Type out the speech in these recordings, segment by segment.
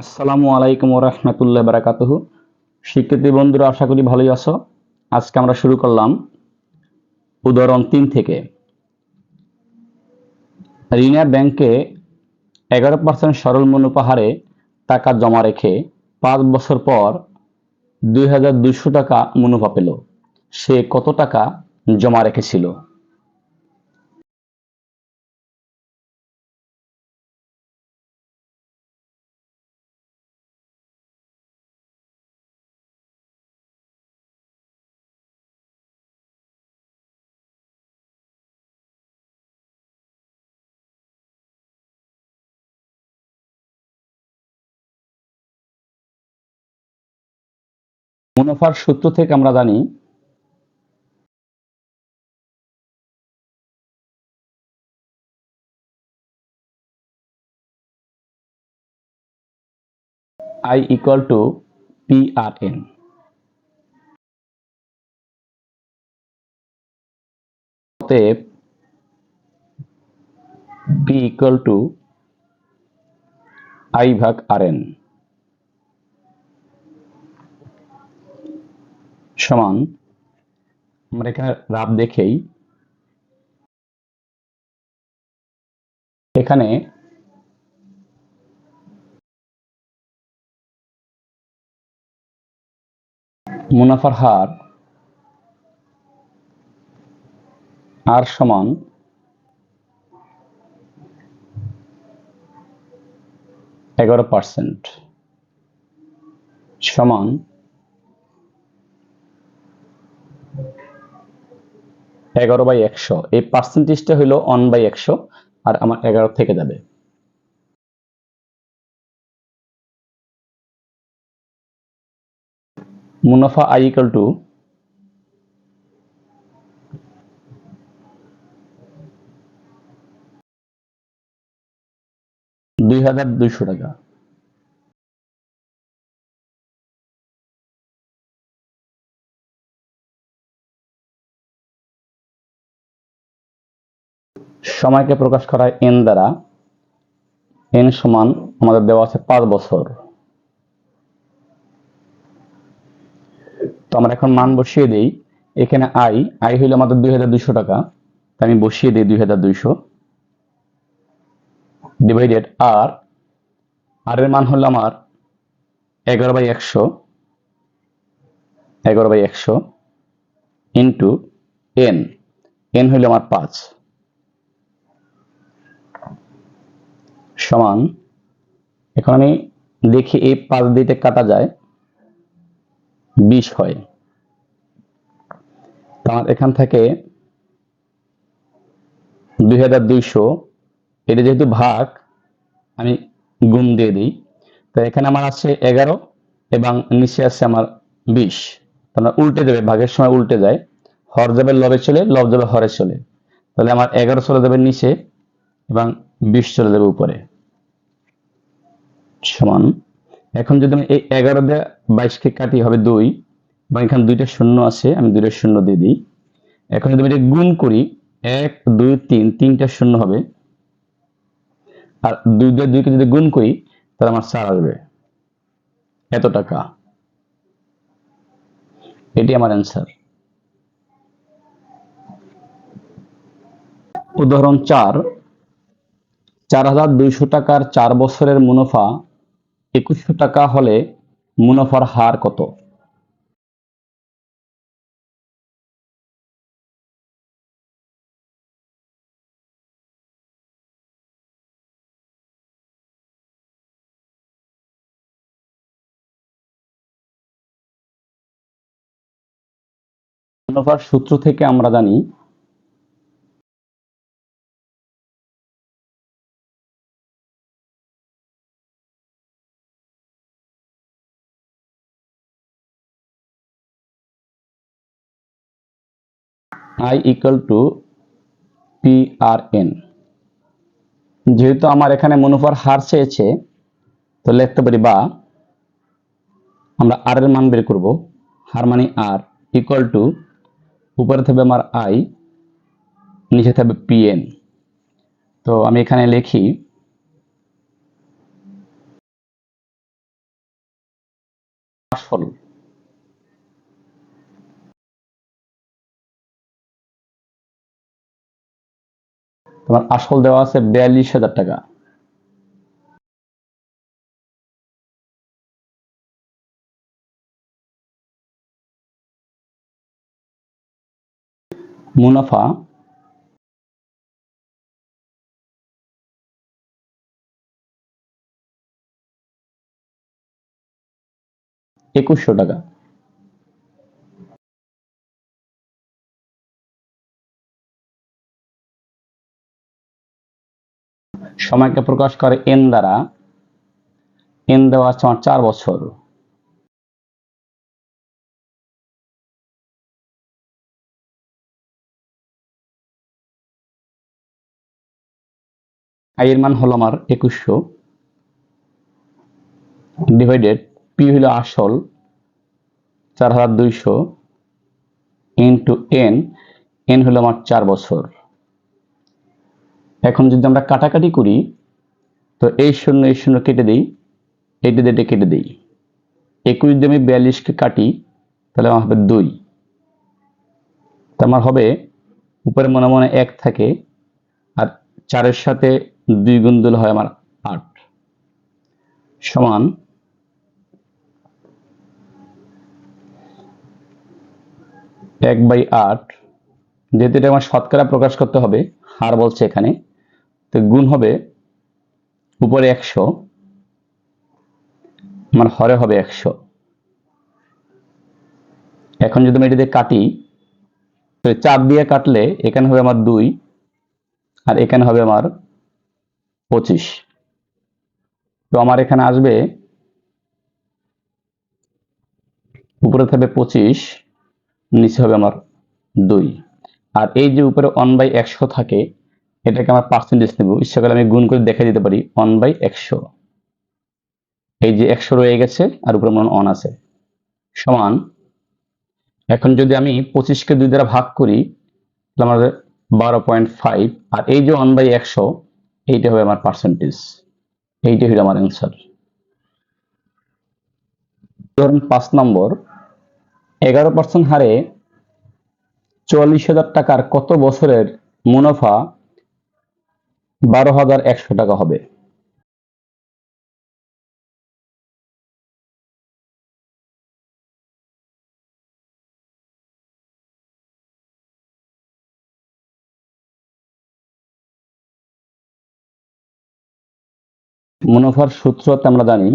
আসসালামু আলাইকুম রহমতুল্লাহ বারাকাতুহু। শিক্ষার্থী বন্ধুরা, আশা করি ভালোই আছো। আজকে আমরা শুরু করলাম উদাহরণ তিন থেকে। রিনা ব্যাংকে এগারো পার্সেন্ট সরল মুনাফা হারে টাকা জমা রেখে পাঁচ বছর পর দুই হাজার দুইশো টাকা মুনাফা পেল। সে কত টাকা জমা রেখেছিল? মুনাফার সূত্র থেকে আমরা জানি আই ইকুয়াল টু পিআরএন অতএব পি ইকুয়াল টু আই ভাগ আর এন সমান। আমরা এখানে রাব দেখেই এখানে মুনাফার হার আর সমান এগারো পার্সেন্ট সমান এগারো বাই একশো। এই পার্সেন্টেজটা হলো ওয়ান বাই একশো, আর আমার এগারো থেকে যাবে। মুনাফা আই ইকাল টু দুই হাজার দুইশো টাকা। সময়কে প্রকাশ করা এন দ্বারা এন সমান আমাদের দেওয়া আছে পাঁচ বছর। তো আমরা এখন মান বসিয়ে দিই। এখানে আই আই হইল আমাদের দুই হাজার দুইশো টাকা। আমি বসিয়ে দিই দুই হাজার দুইশো। ডিভাইডেড আর আর এর মান হলো আমার এগারো বাই একশো, এগারো বাই একশো ইন্টু এন এন হইল আমার পাঁচ। সমান, এখন আমি দেখি এই পাঁচ দিতে কাটা যায়, বিশ হয়। তার এখান থেকে দুই হাজার দুইশো, এটা যেহেতু ভাগ, আমি গুণ দিয়ে দিই তো এখানে আমার আছে এগারো এবং নিচে আছে আমার বিশ। তাহলে উল্টে যাবে ভাগের সময় উল্টে যায়। হর যাবে লবে চলে, লব যাবে হরে চলে। তাহলে আমার এগারো চলে যাবে নিচে এবং বিশ চলে যাবে উপরে। সমান। এখন যদি আমি এই এগারো দিয়ে বাইশকে কাটি হবে দুই, এবং এখানে দুইটা শূন্য আছে, আমি দুইটা শূন্য দিয়ে দিই। এখন যদি আমি এটা গুণ করি, এক, দুই, তিন, তিনটা শূন্য হবে। আর দুই দিয়ে দুইকে যদি গুণ করি, তাহলে আমার চার আসবে। এত টাকা। এটি আমার অ্যান্সার উদাহরণ চার। চার হাজার দুইশো টাকার চার বছরের মুনাফা একুশশো টাকা হলে মুনাফার হার কত? মুনাফার সূত্র থেকে আমরা জানি I equal to P R N যেহেতু আমার এখানে মুনাফার হার চেয়েছে, তো লিখতে পারি বা, আমরা আর এর মান বের করব। হার মানে আর ইকুয়াল টু উপরে থাকবে আমার আই নিচে থাকবে পি এন তো আমি এখানে লিখি আসল তোমার আসল দেওয়া আছে বিয়াল্লিশ হাজার টাকা। মুনাফা একুশশো টাকা। সময়কে প্রকাশ করে এন দ্বারা। এন দেওয়া আছে আমার চার বছর। আয়ের মান হলো আমার একুশশো। ডিভাইডেড পি হলো আসল। চার হাজার দুইশো। ইন্টু এন এন হলো আমার চার বছর। এখন যদি আমরা কাটাকাটি করি, তো এই শূন্য এই শূন্য কেটে দিই, এটি দিয়ে কেটে দিই। একুশ দিয়ে আমি বিয়াল্লিশকে কাটি, তাহলে আমার হবে দুই। তো আমার হবে, উপরে মনে মনে এক থাকে, আর চারের সাথে দুই গুণ দিলে হয় আমার আট। সমান, এক বাই আট, যেহেতু এটা আমার শতকরা প্রকাশ করতে হবে, হার বলছে এখানে তো গুণ হবে উপরে একশো, আমার হরে হবে একশো। এখন যদি আমি এটা দিয়ে কাটি তো চার দিয়ে কাটলে এখানে হবে আমার দুই আর এখানে হবে আমার পঁচিশ। তো আমার এখানে আসবে উপরে থাকবে পঁচিশ, নিচে হবে আমার দুই। আর এই যে উপরে ওয়ান বাই একশো থাকে এটাকে আমার পার্সেন্টেজ নেব। ইচ্ছা করে আমি গুণ করে দেখে দিতে পারি। ওয়ান বাই একশো। এই যে একশো রয়ে গেছে, আর উপরে মনে অন আছে। সমান, এখন যদি আমি পঁচিশকে দুই দ্বারা ভাগ করি, তাহলে আমার বারো পয়েন্ট ফাইভ আর এই যে ওয়ান বাই একশো, এইটা হবে আমার পার্সেন্টেজ এইটা হলো আমার অ্যান্সার ধরুন পাঁচ নম্বর, এগারো পার্সেন্ট হারে চুয়াল্লিশ হাজার টাকার কত বছরের মুনাফা বারো হাজার একশো টাকা হবে। মুনাফার সূত্র আমরা জানি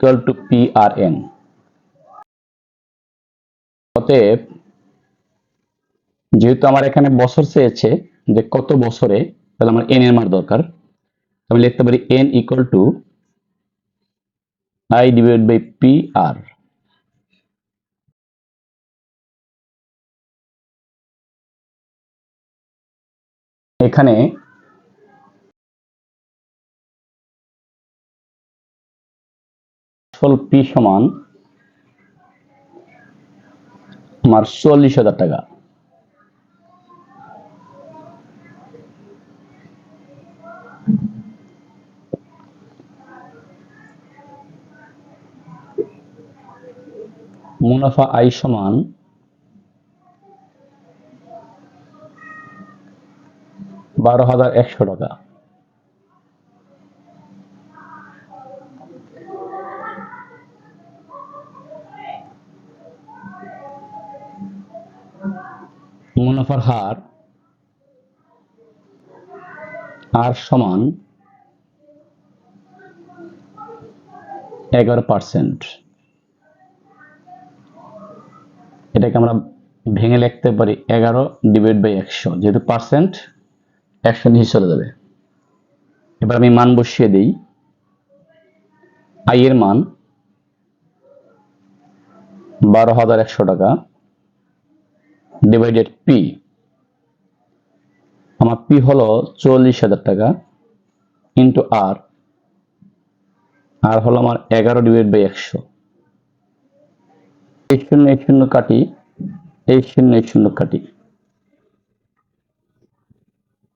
equal to P R N অতএব, যেহেতু আমার এখানে বছর চেয়েছে যে কত বছরে, তাহলে আমার এন এর মান দরকার। আমি লিখতে পারি N equal to I divide by P R এখানে আসল পি সমান আমার চল্লিশ হাজার টাকা। মুনাফা আই সমান বারো হাজার একশো টাকা। মুনাফার হার আর সমান এগারো পার্সেন্ট। এটাকে আমরা ভেঙে লিখতে পারি এগারো ডিভাইড বাই একশো। যেহেতু পার্সেন্ট, একশো নিচে চলে যাবে। এবার আমি মান বসিয়ে দিই। আই এর মান বারো হাজার একশো টাকা ডিভাইডেড পি আমার পি হলো চল্লিশ হাজার টাকা ইন্টু আর। আর হলো আমার এগারো ডিভাইড বাই একশো। এই শূন্য এই শূন্য কাটি, এই শূন্য এই শূন্য কাটি।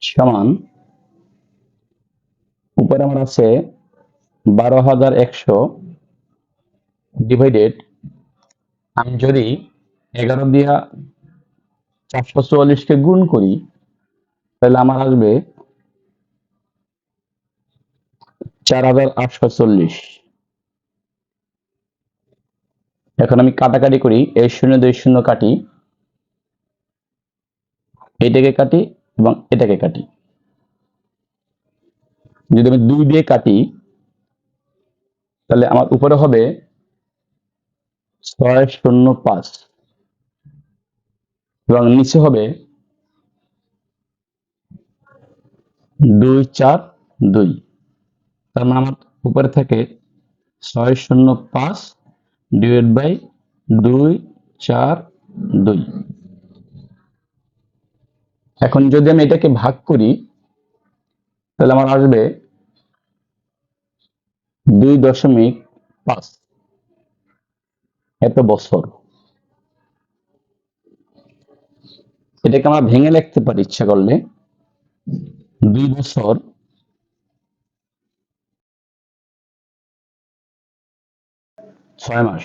সমান, উপরে আমার আছে বারো হাজার একশো ডিভাইডেড আমি যদি এগারো দিয়া চারশো চুয়াল্লিশকে গুণ করি তাহলে আমার আসবে চার হাজার আটশো চল্লিশ। এখন আমি কাটাকাটি করি, এই শূন্য দুই শূন্য কাটি। এটাকে কাটি এবং এটাকে কাটি। যদি আমি দুই দিয়ে কাটি, তাহলে আমার উপরে হবে ছয় শূন্য পাঁচ এবং নিচে হবে দুই চার দুই। তার মানে আমার উপরে থাকে ছয় শূন্য পাঁচ ডিভাইড বাই দুই চার দুই। এখন যদি আমি এটাকে ভাগ করি, তাহলে আমার আসবে দুই দশমিক পাঁচ। এত বছর। এটাকে আমরা ভেঙে লিখতে পারি ইচ্ছা করলে। দুই বছর ছয় মাস।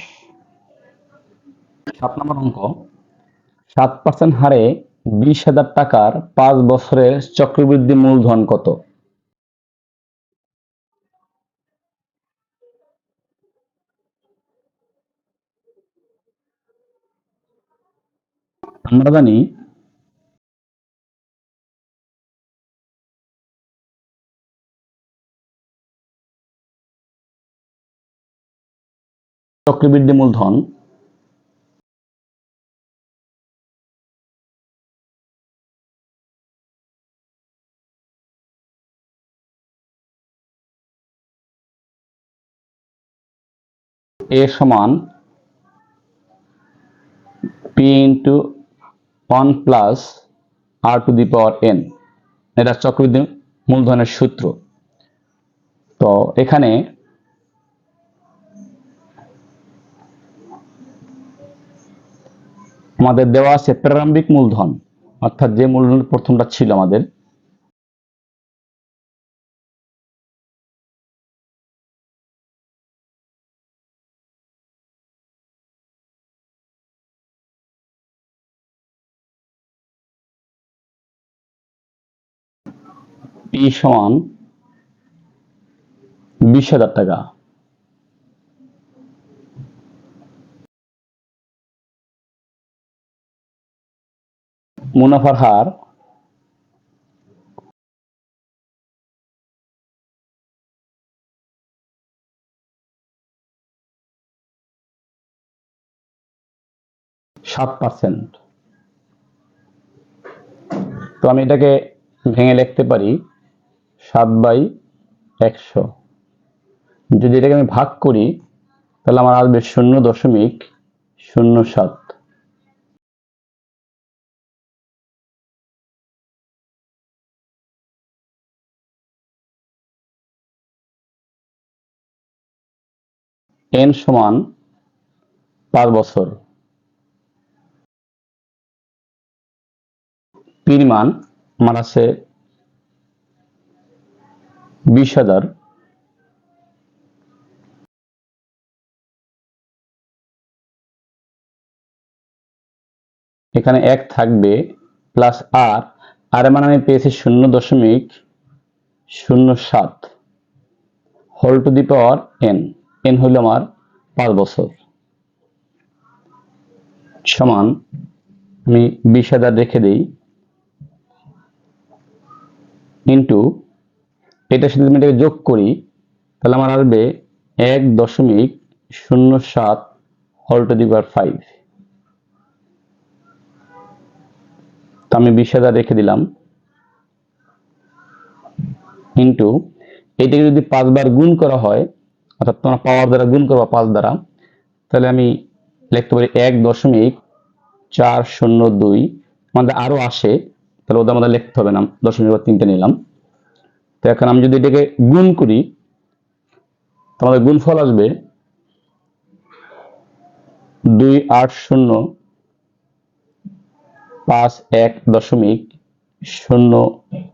সাত নম্বর অঙ্ক। সাত পার্সেন্ট হারে বিশ হাজার টাকার পাঁচ বছরের চক্রবৃদ্ধি মূলধন কত? আমরা জানি চক্রবৃদ্ধি মূলধন। এ সমান P into one plus R to the power N এটা চক্রবৃদ্ধি মূলধনের সূত্র। তো এখানে আমাদের দেওয়া আছে প্রারম্ভিক মূলধন, অর্থাৎ যে মূলধন প্রথমটা ছিল আমাদের। সমান বিশ হাজার টাকা। মুনাফার হার সাত পার্সেন্ট তো আমি এটাকে ভেঙে লিখতে পারি সাত বাই একশো। যদি এটাকে আমি ভাগ করি, তাহলে আমার আসবে শূন্য দশমিক শূন্য সাত। এন সমান পাঁচ বছর। পির মান আমার আছে বিশ হাজার। এখানে এক থাকবে, প্লাস আর। আর মান আমি পেয়েছি শূন্য দশমিক শূন্য সাত। Whole to the power N. N হইল আমার পাঁচ বছর। সমান, আমি বিশ হাজার রেখে দিই। ইন্টু, এটার সাথে আমি এটাকে যোগ করি, তাহলে আমার আসবে এক দশমিক শূন্য সাত হোল টু ফাইভ। তো আমি বিশ হাজার রেখে দিলাম। ইন্টু, এটাকে যদি পাঁচবার গুণ করা হয় অর্থাৎ তোমরা পাওয়ার দ্বারা গুণ করবা পাঁচ দ্বারা, তাহলে আমি লিখতে পারি এক দশমিক চার শূন্য দুই। আমাদের আরও আসে, তাহলে ওদের আমাদের লিখতে হবে না, দশমিক বা তিনটে নিলাম। তো এখন আমি যদি এটাকে গুণ করি, তো আমাদের গুণফল আসবে দুই আট শূন্য পাঁচ এক দশমিক শূন্য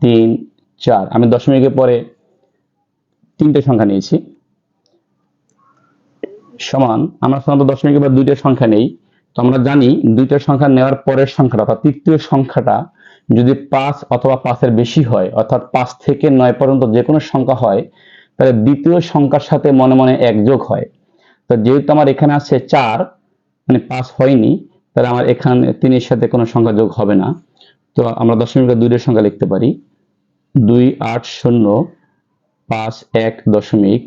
তিন চার। আমি দশমিকের পরে তিনটে সংখ্যা নিয়েছি। সমান, আমরা সাধারণত দশমিকের পর দুইটা সংখ্যা নেই। তো আমরা জানি দুইটা সংখ্যা নেওয়ার পরের সংখ্যাটা, অর্থাৎ তৃতীয় সংখ্যাটা যদি পাঁচ অথবা পাঁচের বেশি হয়, অর্থাৎ পাঁচ থেকে নয় পর্যন্ত যে কোনো সংখ্যা হয়, তাহলে দ্বিতীয় সংখ্যার সাথে মনে মনে এক যোগ হয়। তো যেহেতু আমার এখানে আছে চার মানে পাঁচ হয়নি, তাহলে আমার এখানে তিনের সাথে কোনো সংখ্যা যোগ হবে না। তো আমরা দশমিকের দুইটা সংখ্যা লিখতে পারি। দুই আট শূন্য পাঁচ এক দশমিক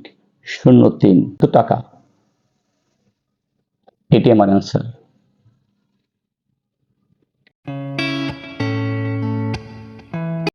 শূন্য তিন। তো টাকা। এটি আমার অ্যান্সার